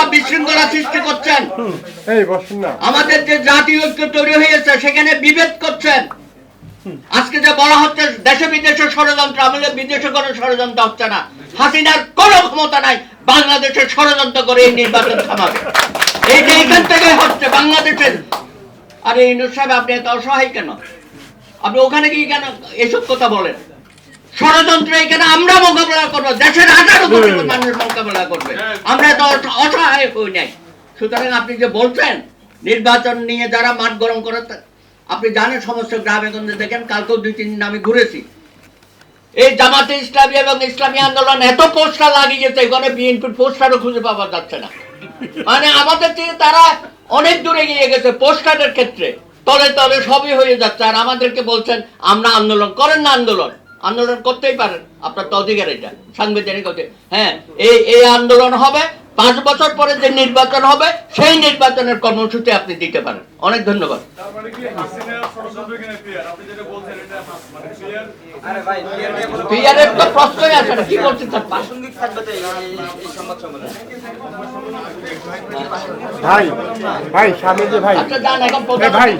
উল্টা বিশৃঙ্খলা সৃষ্টি করছেন। আমাদের যে জাতীয় ঐক্য তৈরি হয়েছে সেখানে বিভেদ করছেন। আজকে যে বলা হচ্ছে দেশে বিদেশে ষড়যন্ত্র আমাদের বিদেশে কোনো ষড়যন্ত্র হচ্ছে না। হাসিনার কোনো ক্ষমতা নাই বাংলাদেশের ষড়যন্ত্র করে এই নির্বাচন থামাবে। এই যে এখান থেকে হচ্ছে বাংলাদেশের আরে ইনুস সাহেব আপনি এত অসহায় কেন? আপনি ওখানে গিয়ে কেন এসব কথা বলেন? ষড়যন্ত্র এখানে আমরা মোকাবেলা করব দেশের হাজারো কোটি মানুষ মোকাবেলা করবে আমরা তো অসহায় হই নাই। সুতরাং আপনি যে বলছেন, নির্বাচন নিয়ে যারা মাঠ গরম করে আপনি জানেন সমস্ত গ্রামে গঞ্জে দেখেন, কালকেও দুই, তিন দিন আমি ঘুরেছি। এই জামাতে ইসলামী এবং ইসলামী আন্দোলন এত পোস্টার লাগিয়েছে এখানে বিএনপির পোস্টারও খুঁজে পাওয়া যাচ্ছে না। মানে আমাদের থেকে তারা অনেক দূরে গিয়ে গেছে পোস্টারের ক্ষেত্রে। তলে তলে সবই হয়ে যাচ্ছে, আর আমাদেরকে বলছেন, আমরা আন্দোলন করেন না আন্দোলন। আন্দোলন করতেই পারেন। আপনার তো অধিকার এটা। সাংবিধানিক অধিকার হ্যাঁ এই এই আন্দোলন হবে পাঁচ বছর পরে যে নির্বাচন হবে সেই নির্বাচনের কর্মসূচি আপনি দিতে পারেন। অনেক ধন্যবাদ। মানে কি মানে ভাই পিয়ারের তো প্রশ্নই আসে না কি বলছেন ভাই ভাই সামনে ভাই। আচ্ছা ভাই।